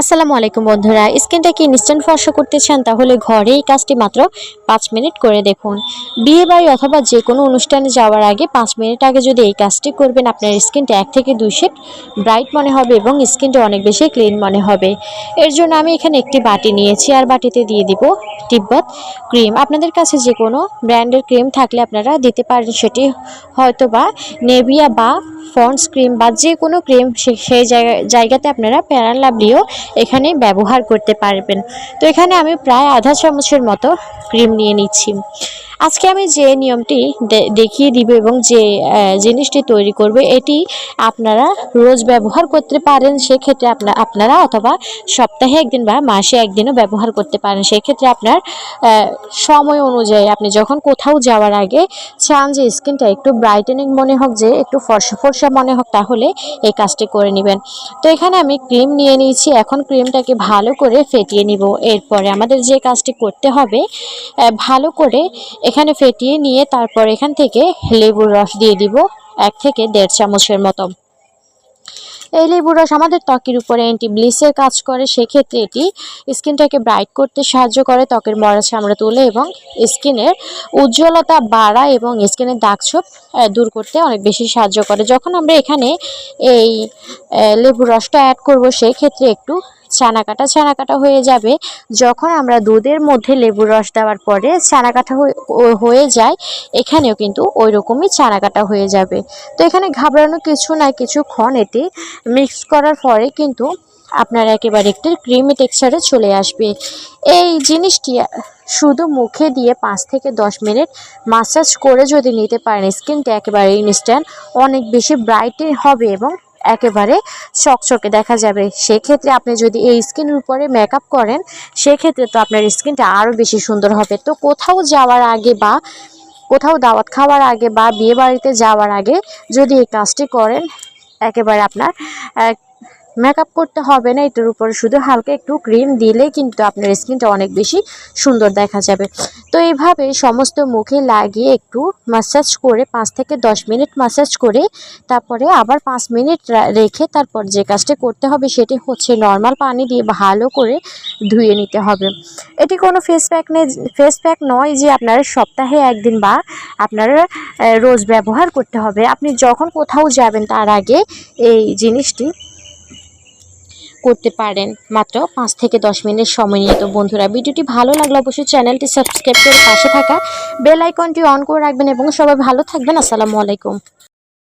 আসসালামু আলাইকুম বন্ধুরা স্কিনটা কি ইনস্ট্যান্ট ফর্সা করতে চান? তাহলে ঘরে এই কাজটি মাত্র পাঁচ মিনিট করে দেখুন। বিয়ে বাড়ি অথবা যে কোনো অনুষ্ঠানে যাওয়ার আগে পাঁচ মিনিট আগে যদি এই কাজটি করবেন, আপনার স্কিনটা এক থেকে দুই শেড ব্রাইট মনে হবে এবং স্কিনটা অনেক বেশি ক্লিন মনে হবে। এর জন্য আমি এখানে একটি বাটি নিয়েছি, আর বাটিতে দিয়ে দিব তিব্বত ক্রিম। আপনাদের কাছে যে কোনো ব্র্যান্ডের ক্রিম থাকলে আপনারা দিতে পারেন, সেটি হয়তো বা নেভিয়া বা ফন্স ক্রিম বা যে কোনো ক্রিম সেই জায়গা জায়গাতে আপনারা প্যারাল লাভলিও এখানে ব্যবহার করতে পারবেন। তো এখানে আমি প্রায় আধা চামচের মতো ক্রিম নিয়ে নিচ্ছি। আজকে আমি যে নিয়মটি দেখিয়ে দিব এবং যে জিনিসটি তৈরি করবে, এটি আপনারা রোজ ব্যবহার করতে পারেন, সেক্ষেত্রে আপনার আপনারা অথবা সপ্তাহে একদিন বা মাসে একদিনও ব্যবহার করতে পারেন। সেক্ষেত্রে আপনার সময় অনুযায়ী আপনি যখন কোথাও যাওয়ার আগে চান যে স্কিনটা একটু ব্রাইটেনিং মনে হোক, যে একটু ফর্সা ফর্সা মনে হোক, তাহলে এই কাজটি করে নেবেন। তো এখানে আমি ক্রিম নিয়ে নিয়েছি, এখন ক্রিমটাকে ভালো করে ফেটিয়ে নিব। এরপরে আমাদের যে কাজটি করতে হবে ভালো করে এখানে ফেটিয়ে নিয়ে তারপর এখান থেকে লেবুর রস দিয়ে দিব এক থেকে দেড় চামচের মতো এই লেবুর রস আমাদের ত্বকের উপরে অ্যান্টি ব্লিচের কাজ করে, সেক্ষেত্রে এটি স্কিনটাকে ব্রাইট করতে সাহায্য করে, ত্বকের মরা চামড়া তুলে এবং স্কিনের উজ্জ্বলতা বাড়ায় এবং স্কিনের দাগ ছোপ দূর করতে অনেক বেশি সাহায্য করে। যখন আমরা এখানে এই লেবুর রসটা অ্যাড করব, সেক্ষেত্রে একটু ছানা কাটা ছানা কাটা হয়ে যাবে। যখন আমরা দুধের মধ্যে লেবুর রস দেওয়ার পরে ছানা কাটা হয়ে- যায়, এখানেও কিন্তু ওই রকমই ছানা কাটা হয়ে যাবে। তো এখানে ঘাবড়ানো কিছু নাই কিছুক্ষণ এতে মিক্স করার পরে কিন্তু আপনার একেবারে একটি ক্রিমি টেক্সচারে চলে আসবে। এই জিনিসটি শুধু মুখে দিয়ে পাঁচ থেকে দশ মিনিট মাসাজ করে যদি নিতে পারেন স্কিনটা একেবারে ইনস্ট্যান্ট অনেক বেশি ব্রাইট হবে এবং একেবারে চকচকে দেখা যাবে। সেক্ষেত্রে আপনি যদি এই স্কিনের উপরে মেকআপ করেন, সেক্ষেত্রে তো আপনার স্কিনটা আরও বেশি সুন্দর হবে। তো কোথাও যাওয়ার আগে বা কোথাও দাওয়াত খাওয়ার আগে বা বিয়ে বাড়িতে যাওয়ার আগে যদি এই কাজটি করেন, একেবারে আপনার মেকআপ করতে হবে না, এটার উপরে শুধু হালকা একটু ক্রিম দিলেই কিন্তু আপনার স্কিনটা অনেক বেশি সুন্দর দেখা যাবে। তো এইভাবে সমস্ত মুখে লাগিয়ে একটু মাসাজ করে পাঁচ থেকে দশ মিনিট মাসাজ করে তারপরে আবার পাঁচ মিনিট রেখে তারপর যে কাজটা করতে হবে সেটি হচ্ছে নর্মাল পানি দিয়ে ভালো করে ধুয়ে নিতে হবে। এটি কোনো ফেস প্যাক নেই ফেস প্যাক নয় যে আপনারা সপ্তাহে একদিন বা আপনারা রোজ ব্যবহার করতে হবে। আপনি যখন কোথাও যাবেন তার আগে এই জিনিসটি করতে পারেন। মাত্র পাঁচ থেকে দশ মিনিট সময় নিয়ে। তো বন্ধুরা, ভিডিওটি ভালো লাগলে অবশ্যই চ্যানেলটি সাবস্ক্রাইব করে পাশে থাকা বেল আইকনটি অন করে রাখবেন এবং সবাই ভালো থাকবেন। আসসালামু আলাইকুম।